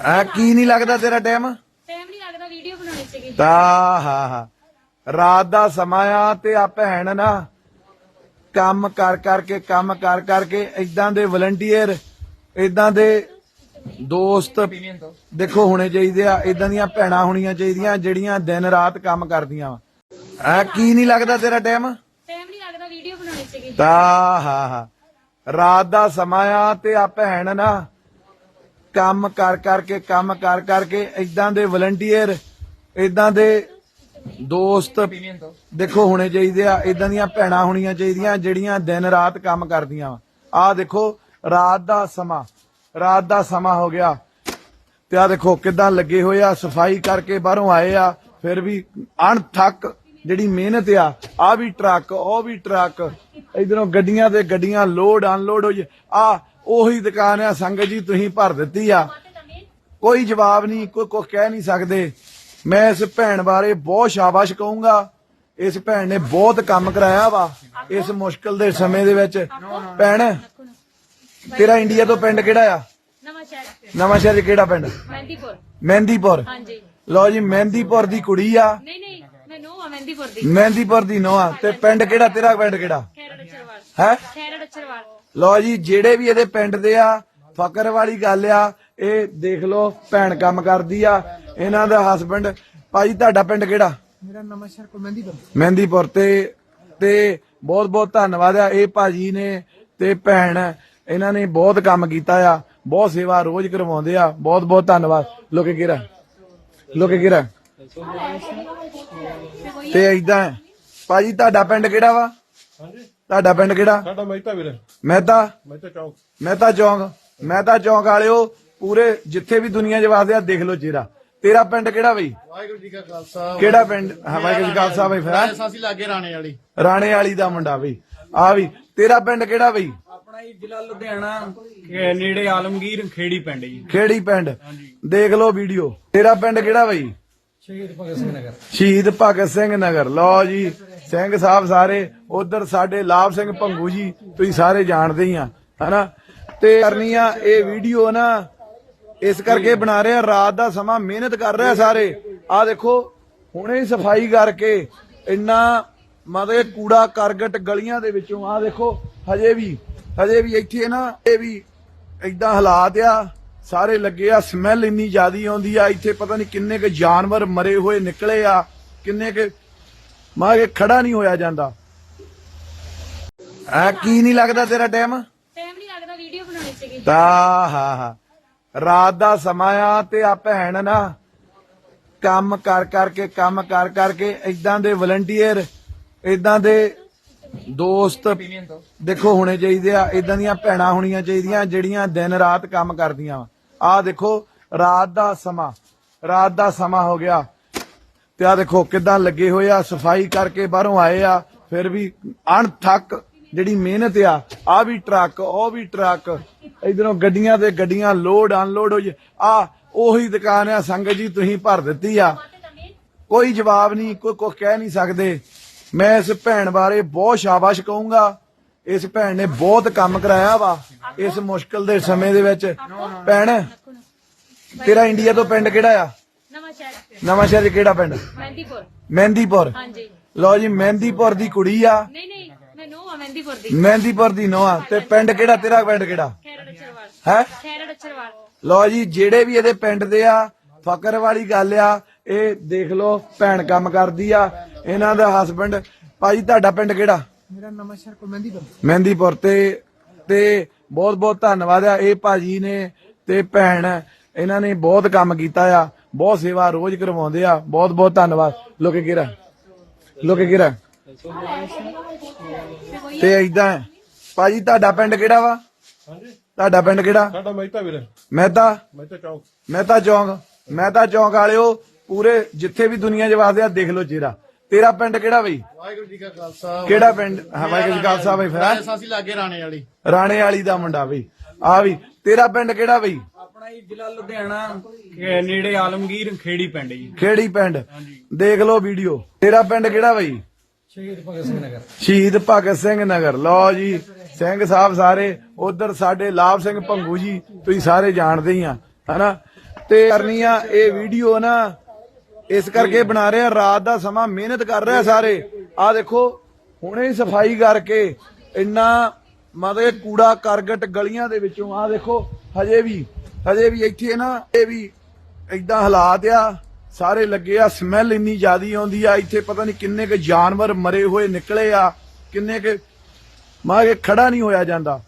ਆ ਕੀ ਨਹੀਂ ਲੱਗਦਾ ਤੇਰਾ ਟਾਈਮ? ਟਾਈਮ ਨਹੀਂ ਲੱਗਦਾ ਵੀਡੀਓ ਬਣਾਉਣੀ ਸੀਗੀ। ਤਾ ਹਾ ਹਾ। ਰਾਤ ਦਾ ਸਮਾਂ ਆ ਤੇ ਆ ਭੈਣ ਨਾ ਕੰਮ ਕਰ ਕਰਕੇ ਕੰਮ ਕਰ ਕਰਕੇ ਇਦਾਂ ਦੇ ਵਲੰਟੀਅਰ ਇਦਾਂ ਦੇ ਦੋਸਤ ਦੇਖੋ ਹੋਣੇ ਚਾਹੀਦੇ ਆ ਇਦਾਂ ਦੀਆਂ ਭੈਣਾਂ ਹੋਣੀਆਂ ਚਾਹੀਦੀਆਂ ਜਿਹੜੀਆਂ ਦਿਨ ਰਾਤ ਕੰਮ ਕਰਦੀਆਂ ਆ ਕੀ ਨਹੀਂ ਲੱਗਦਾ ਤੇਰਾ ਟਾਈਮ? ਟਾਈਮ ਨਹੀਂ ਲੱਗਦਾ ਵੀਡੀਓ ਬਣਾਉਣੀ ਸੀਗੀ। ਤਾ ਹਾ ਹਾ। ਰਾਤ ਦਾ ਸਮਾਂ ਆ ਤੇ ਆ ਭੈਣ ਨਾ ਕੰਮ ਕਰ ਕਰਕੇ, ਕੰਮ ਕਰ ਕਰਕੇ ਇਦਾਂ ਦੇ ਵਲੰਟੀਅਰ ਇਦਾਂ ਦੇ ਦੋਸਤ ਦੇਖੋ ਹੋਣੇ ਚਾਹੀਦੇ ਆ ਇਦਾਂ ਦੀਆਂ ਭੈਣਾਂ ਹੋਣੀਆਂ ਚਾਹੀਦੀਆਂ ਜਿਹੜੀਆਂ ਦਿਨ ਰਾਤ ਕੰਮ ਕਰਦੀਆਂ ਆ ਦੇਖੋ, ਰਾਤ ਦਾ ਸਮਾਂ, ਰਾਤ ਦਾ ਸਮਾਂ ਹੋ ਗਿਆ। ਤੇ ਆ ਦੇਖੋ ਕਿਦਾਂ ਲੱਗੇ ਹੋਏ ਆ, ਸਫ਼ਾਈ ਕਰਕੇ ਬਾਹਰੋਂ ਆਏ ਆ, ਫਿਰ ਵੀ ਅਣਥੱਕ ਜਿਹੜੀ ਮਿਹਨਤ ਆ ਆ ਵੀ ਟਰੱਕ, ਉਹ ਵੀ ਟਰੱਕ, ਇਧਰੋਂ ਗੱਡੀਆਂ ਤੇ ਗੱਡੀਆਂ ਲੋਡ ਅਨਲੋਡ ਹੋਈ ਆ। ਉਹੀ ਦੁਕਾਨ ਆ ਸੰਗਤ ਜੀ ਤੁਸੀਂ ਭਰ ਦਿੱਤੀ ਆ। ਕੋਈ ਜਵਾਬ ਨਹੀਂ ਕੋਈ ਕੁਝ ਕਹਿ ਨਹੀਂ ਸਕਦੇ। ਮੈਂ ਇਸ ਭੈਣ ਬਾਰੇ ਬਹੁਤ ਸ਼ਾਬਾਸ਼ ਕਹੂੰਗਾ। ਇਸ ਭੈਣ ਨੇ ਬਹੁਤ ਕੰਮ ਕਰਾਇਆ ਵਾ ਇਸ ਮੁਸ਼ਕਲ ਦੇ ਸਮੇਂ ਦੇ ਵਿੱਚ। ਭੈਣ ਤੇਰਾ ਇੰਡੀਆ ਤੋਂ ਪਿੰਡ ਕਿਹੜਾ ਆ? ਨਵਾਂ ਸ਼ਹਿਰ ਨਵਾਂ ਸ਼ਹਿਰ ਕਿਹੜਾ ਪਿੰਡ? ਮਹਿੰਦੀਪੁਰ। ਮਹਿੰਦੀਪੁਰ। ਹਾਂਜੀ। ਲਓ ਜੀ ਮਹਿੰਦੀਪੁਰ ਦੀ ਕੁੜੀ ਆ। ਨਹੀਂ ਨਹੀਂ ਮੈਂ ਨੂੰ ਆ ਮਹਿੰਦੀਪੁਰ ਦੀ। ਮਹਿੰਦੀਪੁਰ ਦੀ ਨੋਆ ਤੇ ਪਿੰਡ ਕਿਹੜਾ ਤੇਰਾ ਪਿੰਡ ਕਿਹੜਾ? ਖੈਰੜ ਅਚਰਵਾਲ। ਹੈ? ਖੈਰੜ ਅਚਰਵਾਲ। ਲਓ ਜੀ ਜਿਹੜੇ ਵੀ ਇਹਦੇ ਪਿੰਡ ਦੇ ਆ ਫਕਰ ਵਾਲੀ ਗੱਲ ਆ ਇਹ ਦੇਖ ਲਓ ਭੈਣ ਕੰਮ ਕਰਦੀ ਆ ਇਹਨਾਂ ਦਾ ਹਸਬੰਡ ਭਾਜੀ ਤੁਹਾਡਾ ਪਿੰਡ ਕਿਹੜਾ? ਮੇਰਾ ਨਵਾਂ ਸ਼ਹਿਰ ਕੋਲ ਮਹਿੰਦੀਪੁਰ। ਮਹਿੰਦੀਪੁਰ ਤੇ ਤੇ ਬਹੁਤ ਬਹੁਤ ਧੰਨਵਾਦ ਆ ਇਹ ਭਾਜੀ ਨੇ ਤੇ ਭੈਣ ਇਹਨਾਂ ਨੇ ਬਹੁਤ ਕੰਮ ਕੀਤਾ ਆ ਬਹੁਤ ਸੇਵਾ ਰੋਜ਼ ਕਰਵਾਉਂਦੇ ਆ ਬਹੁਤ ਬਹੁਤ ਧੰਨਵਾਦ ਲੋਕੇ ਕਿਰਾ ਲੋਕੇ ਕਿਰਾ ਤੇ ਇਦਾਂ ਭਾਜੀ ਤੁਹਾਡਾ ਪਿੰਡ ਕਿਹੜਾ ਵਾ? ਹਾਂਜੀ। ਤੁਹਾਡਾ ਪਿੰਡ ਕਿਹੜਾ? ਸਾਡਾ ਮਹਿਤਾ ਵੀਰ। ਮਹਿਤਾ? ਮਹਿਤਾ ਚੌਕ। ਮਹਿਤਾ ਚੌਂਕ। ਮਹਿਤਾ ਚੌਂਕ ਵਾਲਿਓ ਪੂਰੇ ਜਿੱਥੇ ਵੀ ਦੁਨੀਆ 'ਚ ਵਸਦੇ ਆ ਦੇਖ ਲਓ ਚਿਹਰਾ। ਤੇਰਾ ਪਿੰਡ ਕਿਹੜਾ ਬਈ? ਵਾਹਿਗੁਰੂ ਜੀ ਕਾ ਖਾਲਸਾ। ਕਿਹੜਾ ਪਿੰਡ? ਹਾਂ ਵਾਹਿਗੁਰੂ ਜੀ ਕਾ ਖਾਲਸਾ ਬਈ ਫਿਰ ਸਾਸੀ ਲਾਗੇ ਰਾਣੇ ਵਾਲੀ। ਰਾਣੇ ਵਾਲੀ ਦਾ ਮੁੰਡਾ ਬਈ। ਆ ਵੀ ਤੇਰਾ ਪਿੰਡ ਕਿਹੜਾ ਬਈ? ਆਪਣਾ ਹੀ ਜ਼ਿਲ੍ਹਾ ਲੁਧਿਆਣਾ ਨੇੜੇ ਆਲਮਗੀਰ ਖੇੜੀ ਪਿੰਡ ਜੀ। ਖੇੜੀ ਪਿੰਡ। ਦੇਖ ਲਓ ਵੀਡੀਓ। ਤੇਰਾ ਪਿੰਡ ਕਿਹੜਾ ਬਈ? ਸ਼ਹੀਦ ਭਗਤ ਸਿੰਘ ਨਗਰ। ਸ਼ਹੀਦ ਭਗਤ ਸਿੰਘ ਨਗਰ। ਲਓ ਜੀ ਸਿੰਘ ਸਾਹਿਬ ਸਾਰੇ, ਉਧਰ ਸਾਡੇ ਲਾਭ ਸਿੰਘ ਭੰਗੂ ਜੀ, ਤੁਸੀਂ ਸਾਰੇ ਜਾਣਦੇ ਹੀ ਆ, ਹਨਾ? ਤੇ ਕਰਨੀ ਆ ਇਹ ਵੀਡੀਓ ਨਾ, ਇਸ ਕਰਕੇ ਬਣਾ ਰਹੇ ਰਾਤ ਦਾ ਸਮਾਂ ਮਿਹਨਤ ਕਰ ਰਿਹਾ ਸਾਰੇ। ਆ ਦੇਖੋ, ਹੁਣੇ ਸਫ਼ਾਈ ਕਰਕੇ ਇੰਨਾ ਮਤਲਬ ਕੂੜਾ ਕਰਗਟ ਗਲੀਆਂ ਦੇ ਵਿੱਚੋਂ, ਆ ਦੇਖੋ, ਹਜੇ ਵੀ ਹਜੇ ਵੀ ਇੱਥੇ ਨਾ, ਇਹ ਵੀ ਇਦਾਂ ਹਾਲਾਤ ਆ, ਸਾਰੇ ਲੱਗੇ ਆ ਸਮੈਲ ਇੰਨੀ ਜ਼ਿਆਦੀ ਆਉਂਦੀ ਆ, ਇੱਥੇ ਪਤਾ ਨਹੀਂ ਕਿੰਨੇ ਕੁ ਜਾਨਵਰ ਮਰੇ ਹੋਏ ਨਿਕਲੇ ਆ, ਕਿੰਨੇ ਕੁ ਮਾਂ ਕਿ ਖੜਾ ਨਹੀਂ ਹੋਇਆ ਜਾਂਦਾ। ਆ ਕੀ ਨਹੀਂ ਲੱਗਦਾ ਤੇਰਾ ਟਾਈਮ? ਟਾਈਮ ਨਹੀਂ ਲੱਗਦਾ ਵੀਡੀਓ ਬਣਾਉਣੀ ਸੀਗੀ। ਤਾ ਹਾ ਹਾ। ਰਾਤ ਦਾ ਸਮਾਂ ਆ ਤੇ ਆ ਭੈਣ ਨਾ ਕੰਮ ਕਰ ਕਰਕੇ ਕੰਮ ਕਰ ਕਰਕੇ ਇਦਾਂ ਦੇ ਵਲੰਟੀਅਰ ਇਦਾਂ ਦੇ ਦੋਸਤ ਦੇਖੋ ਹੋਣੇ ਚਾਹੀਦੇ ਆ ਇਦਾਂ ਦੀਆਂ ਭੈਣਾਂ ਹੋਣੀਆਂ ਚਾਹੀਦੀਆਂ ਜਿਹੜੀਆਂ ਦਿਨ ਰਾਤ ਕੰਮ ਕਰਦੀਆਂ ਆ ਦੇਖੋ ਰਾਤ ਦਾ ਸਮਾਂ ਰਾਤ ਦਾ ਸਮਾਂ ਹੋ ਗਿਆ। ਤੇ ਆ ਦੇਖੋ ਕਿਦਾਂ ਲੱਗੇ ਹੋਏ ਆ, ਸਫ਼ਾਈ ਕਰਕੇ ਬਾਹਰੋਂ ਆਏ ਆ, ਫਿਰ ਵੀ ਅਣਥੱਕ ਜਿਹੜੀ ਮਿਹਨਤ ਆ ਆ ਵੀ ਟਰੱਕ, ਉਹ ਵੀ ਟਰੱਕ, ਇਧਰੋਂ ਗੱਡੀਆਂ ਤੇ ਗੱਡੀਆਂ ਲੋਡ ਅਨਲੋਡ ਹੋ ਆ ਉਹੀ ਦੁਕਾਨ ਆ ਸੰਗਤ ਜੀ, ਤੁਸੀਂ ਭਰ ਦਿੱਤੀ ਆ। ਕੋਈ ਜਵਾਬ ਨਹੀਂ, ਕੋਈ ਕੁਝ ਕਹਿ ਨਹੀਂ ਸਕਦੇ। ਮੈਂ ਇਸ ਭੈਣ ਬਾਰੇ ਬਹੁਤ ਸ਼ਾਬਾਸ਼ ਕਹੂੰਗਾ। ਇਸ ਭੈਣ ਨੇ ਬਹੁਤ ਕੰਮ ਕਰਾਇਆ ਵਾ, ਇਸ ਮੁਸ਼ਕਲ ਦੇ ਸਮੇਂ ਦੇ ਵਿੱਚ। ਭੈਣ, ਤੇਰਾ ਇੰਡੀਆ ਤੋਂ ਪਿੰਡ ਕਿਹੜਾ ਆ? ਨਵਾਂ ਸ਼ਹਿਰ 'ਚ ਕਿਹੜਾ ਪਿੰਡ? ਮਹਿੰਦੀਪੁਰ। ਮਹਿੰਦੀਪੁਰ। ਹਾਂਜੀ। ਲਓ ਜੀ ਮਹਿੰਦੀਪੁਰ ਦੀ ਕੁੜੀ ਆ। ਨਹੀਂ ਨਹੀਂ ਮੈਂ ਨੂੰ ਆ ਮਹਿੰਦੀਪੁਰ ਦੀ। ਮਹਿੰਦੀਪੁਰ ਦੀ ਨੋਆ ਤੇ ਪਿੰਡ ਕਿਹੜਾ ਤੇਰਾ ਪਿੰਡ ਕਿਹੜਾ? ਖੈਰੜ ਅਚਰਵਾਲ। ਹੈ? ਖੈਰੜ ਅਚਰਵਾਲ। ਲਓ ਜੀ ਜਿਹੜੇ ਵੀ ਇਹਦੇ ਪਿੰਡ ਦੇ ਆ ਫਕਰ ਵਾਲੀ ਗੱਲ ਆ ਇਹ ਦੇਖ ਲਓ ਭੈਣ ਕੰਮ ਕਰਦੀ ਆ ਇਹਨਾਂ ਦਾ ਹਸਬੰਡ ਭਾਜੀ ਤੁਹਾਡਾ ਪਿੰਡ ਕਿਹੜਾ? ਮੇਰਾ ਨਵਾਂ ਸ਼ਹਿਰ ਕੋਲ ਮਹਿੰਦੀਪੁਰ। ਮਹਿੰਦੀਪੁਰ ਤੇ ਤੇ ਬਹੁਤ ਬਹੁਤ ਧੰਨਵਾਦ ਆ। ਇਹ ਭਾਜੀ ਨੇ ਤੇ ਭੈਣ ਇਹਨਾਂ ਨੇ ਬਹੁਤ ਕੰਮ ਕੀਤਾ ਆ। ਬਹੁਤ ਸੇਵਾ ਰੋਜ਼ ਕਰਵਾਉਂਦੇ ਆ। ਬਹੁਤ ਬਹੁਤ ਧੰਨਵਾਦ। ਲੋਕੇ ਕਿਰਾ ਲੋਕੇ ਕਿਰਾ ਤੇ ਇਦਾਂ ਭਾਜੀ ਤੁਹਾਡਾ ਪਿੰਡ ਕਿਹੜਾ ਵਾ? ਹਾਂਜੀ। ਤੁਹਾਡਾ ਪਿੰਡ ਕਿਹੜਾ? ਸਾਡਾ ਮਹਿਤਾ ਵੀਰ ਮਹਿਤਾ? ਮਹਿਤਾ ਚੌਕ। ਮਹਿਤਾ ਚੌਂਕ। ਮਹਿਤਾ ਚੌਂਕ ਵਾਲਿਓ ਪੂਰੇ ਜਿੱਥੇ ਵੀ ਦੁਨੀਆ 'ਚ ਵਸਦੇ ਆ ਦੇਖ ਲਓ ਚਿਹਰਾ ਤੇਰਾ ਪਿੰਡ ਕਿਹੜਾ ਬਈ? ਵਾਹਿਗੁਰੂ ਜੀ ਕਾ ਖਾਲਸਾ। ਕਿਹੜਾ ਪਿੰਡ? ਹਾਂ ਵਾਹਿਗੁਰੂ ਜੀ ਕਾ ਖਾਲਸਾ ਬਈ ਫਿਰ ਸਾਸੀ ਲਾਗੇ ਰਾਣੇ ਵਾਲੀ ਰਾਣੇ ਵਾਲੀ ਦਾ ਮੁੰਡਾ ਬਈ। ਆ ਵੀ ਤੇਰਾ ਪਿੰਡ ਕਿਹੜਾ ਬਈ? ਆਪਣਾ ਹੀ ਜ਼ਿਲ੍ਹਾ ਲੁਧਿਆਣਾ ਨੇੜੇ ਆਲਮਗੀਰ ਖੇੜੀ ਪਿੰਡ ਜੀ। ਖੇੜੀ ਪਿੰਡ। ਦੇਖ ਲਓ ਵੀਡੀਓ। ਤੇਰਾ ਪਿੰਡ ਕਿਹੜਾ ਬਈ? ਸ਼ਹੀਦ ਭਗਤ ਸਿੰਘ ਨਗਰ। ਸ਼ਹੀਦ ਭਗਤ ਸਿੰਘ ਨਗਰ। ਲਓ ਜੀ ਸਿੰਘ ਸਾਹਿਬ ਸਾਰੇ ਉਧਰ ਸਾਡੇ ਲਾਭ ਸਿੰਘ ਭੰਗੂ ਜੀ ਤੁਸੀਂ ਸਾਰੇ ਜਾਣਦੇ ਹੀ ਆ ਹਨਾ? ਤੇ ਕਰਨੀ ਆ ਇਹ ਵੀਡੀਓ ਨਾ ਇਸ ਕਰਕੇ ਬਣਾ ਰਿਹਾ ਰਾਤ ਦਾ ਸਮਾਂ ਮਿਹਨਤ ਕਰ ਰਿਹਾ ਸਾਰੇ। ਆ ਦੇਖੋ ਹੁਣੇ ਹੀ ਸਫ਼ਾਈ ਕਰਕੇ ਇੰਨਾ ਮਤਲਬ ਕੂੜਾ ਕਰਗਟ ਗਲੀਆਂ ਦੇ ਵਿੱਚੋਂ ਆ ਦੇਖੋ ਹਜੇ ਵੀ ਹਜੇ ਵੀ ਇੱਥੇ ਨਾ, ਇਹ ਵੀ ਇਦਾਂ ਹਾਲਾਤ ਆ, ਸਾਰੇ ਲੱਗੇ ਆ ਸਮੈਲ ਇੰਨੀ ਜ਼ਿਆਦੀ ਆਉਂਦੀ ਆ, ਇੱਥੇ ਪਤਾ ਨਹੀਂ ਕਿੰਨੇ ਕੁ ਜਾਨਵਰ ਮਰੇ ਹੋਏ ਨਿਕਲੇ ਆ, ਕਿੰਨੇ ਕੁ, ਮਾਂ ਕੇ ਖੜਾ ਨਹੀਂ ਹੋਇਆ ਜਾਂਦਾ।